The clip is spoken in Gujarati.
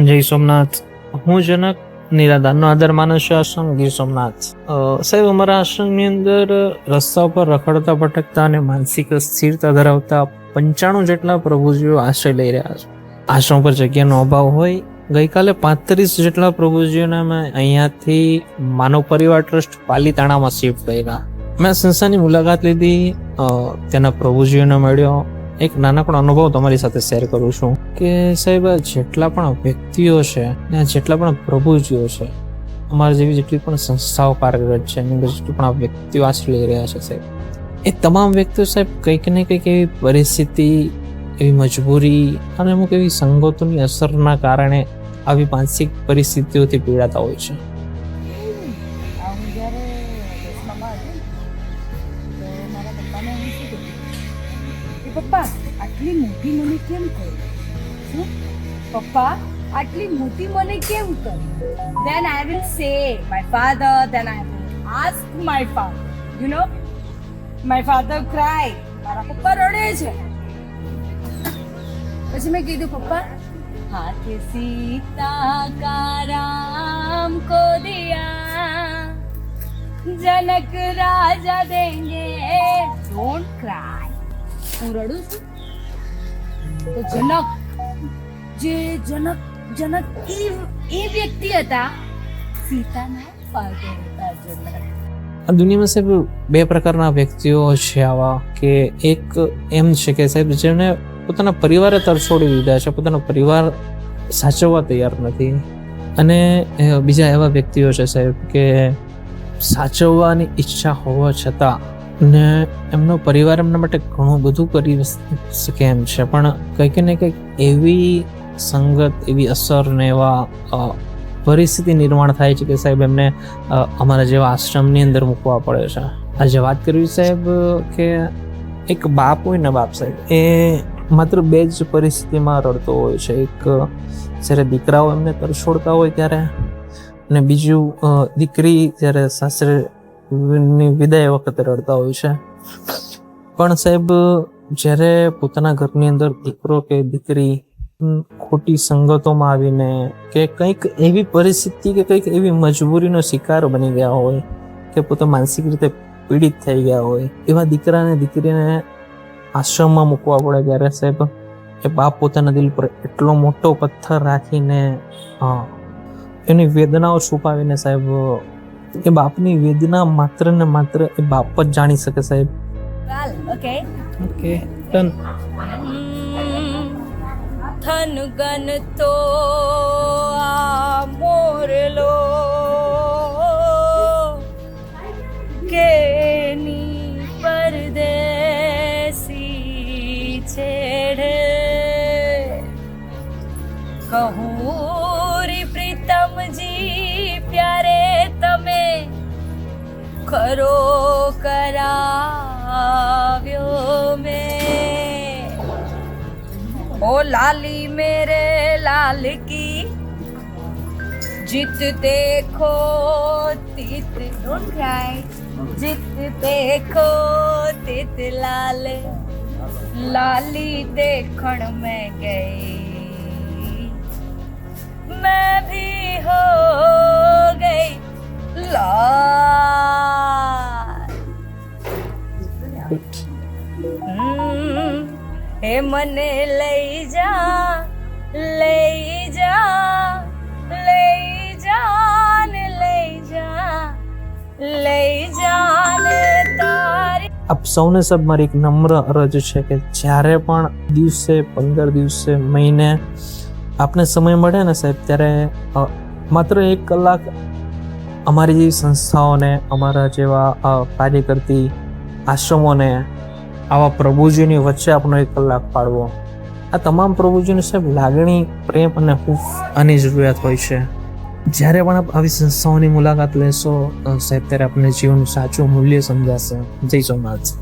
જય સોમનાથ. હું જનક નિરાધારનો આદર માનસ છે, આશ્રમ ગીર સોમનાથ. સાહેબ, અમારા આશ્રમની અંદર રસ્તા ઉપર રખડતા, ભટકતા અને માનસિક સ્થિરતા ધરાવતા પંચાણું જેટલા પ્રભુજીઓ આશ્રય લઈ રહ્યા છે. આશ્રમ પર જગ્યાનો અભાવ હોય, ગઈકાલે પાંત્રીસ જેટલા પ્રભુજીઓને અમે અહીંયાથી માનવ પરિવાર ટ્રસ્ટ પાલીતાણામાં શિફ્ટ કર્યા. મેં સંસ્થાની મુલાકાત લીધી તેના પ્રભુજીઓને મળ્યો એક નાનકડો અનુભવ તમારી સાથે શેર કરું છું કે સાહેબ જેટલા પણ વ્યક્તિઓ છે ને જેટલા પણ પ્રભુજીઓ છે, અમારા જેવી જેટલી પણ સંસ્થાઓ કાર્યરત છે એની અંદર જેટલી પણ વ્યક્તિઓ આશ્રય લઈ રહ્યા છે સાહેબ, એ તમામ વ્યક્તિઓ સાહેબ કંઈક ને કંઈક એવી પરિસ્થિતિ, એવી મજબૂરી અને અમુક એવી સંગતોની અસરના કારણે આવી માનસિક પરિસ્થિતિઓથી પીડાતા હોય છે. પપ્પા, આટલી મોટી મને કેમ કરી? પપ્પા, આટલી મોટી મને કેમ કરી? Then I will say my father then I will ask my father you know my father cry મારા પપ્પા રડે છે. પછી મેં કીધું, પપ્પા, હાથ સીતા કારામ કો દિયા જનક રાજા દેંગે ડોન્ટ ક્રાય હું રડું છું. તો જનક, જે જનક જનક એ એ વ્યક્તિ હતા, સીતાના ફાધર હતા જનક. આ દુનિયામાં સાહેબ બે પ્રકારના વ્યક્તિઓ છે આવા કે એક એમ છે કે સાહેબ જેને પોતાના પરિવારે તરછોડી દીધા છે, પોતાનો પરિવાર સાચવવા તૈયાર નથી. અને બીજા એવા વ્યક્તિઓ છે સાહેબ કે સાચવવાની ઈચ્છા હોવા છતાં ને એમનો પરિવાર એમના માટે ઘણું બધું કરી શકે એમ છે. પણ કંઈક ને કંઈક એવી સંગત, એવી અસર ને એવા પરિસ્થિતિ નિર્માણ થાય છે કે સાહેબ એમને અમારા જેવા આશ્રમની અંદર મૂકવા પડે છે. આજે વાત કરવી સાહેબ, કે એક બાપ હોય ને બાપ સાહેબ, એ માત્ર બે જ પરિસ્થિતિમાં રડતો હોય છે. એક, જ્યારે દીકરાઓ એમને તરછોડતા હોય ત્યારે અને બીજું દીકરી જ્યારે સાસરેની વિદાય વખતે રડતા હોય છે. પણ સાહેબ, જ્યારે પોતાના ઘરની અંદર દીકરો કે દીકરી ખોટી સંગતોમાં આવીને કે કંઈક એવી પરિસ્થિતિ કે કંઈક એવી મજબૂરીનો શિકાર બની ગયા હોય, કે પોતે માનસિક રીતે પીડિત થઈ ગયા હોય, એવા દીકરાને દીકરીને આશ્રમમાં મૂકવા પડે ત્યારે સાહેબ, એ બાપ પોતાના દિલ પર એટલો મોટો પથ્થર રાખીને, હા, એની વેદનાઓ છુપાવીને સાહેબ એ બાપની વેદના માત્ર ને માત્ર એ બાપ જ જાણી શકે સાહેબ. ઓકે? ઓકે તન થન ગન તો આ મોરલો કેની પરદેસી છેડે. કહું खरो करो कराव्यो में। ओ लाली मेरे लाल की जित देखो, तित डोंट जित देखो, तित लाल। लाली देख में गई। मैं भी હે મને લઈ જા લઈ જા લઈ જા લઈ જા લઈ જા તારી. આપ સૌને સબ મારી એક નમ્ર અરજ છે કે જ્યારે પણ દિવસે, પંદર દિવસે, મહિને આપને સમય મળે ને સાહેબ, ત્યારે માત્ર એક કલાક અમારી સંસ્થાઓને, અમારા જેવા કાર્ય કરતી આશ્રમોને આવા પ્રભુજીની વચ્ચે આપણો એક કલાક પાડવો. આ તમામ પ્રભુજીની સાહેબ લાગણી, પ્રેમ અને હૂફ આની જરૂરિયાત હોય છે. જ્યારે પણ આપ આવી સંસ્થાઓની મુલાકાત લેશો સાહેબ ત્યારે આપણે જીવનનું સાચું મૂલ્ય સમજાશે. જય સોમનાથ.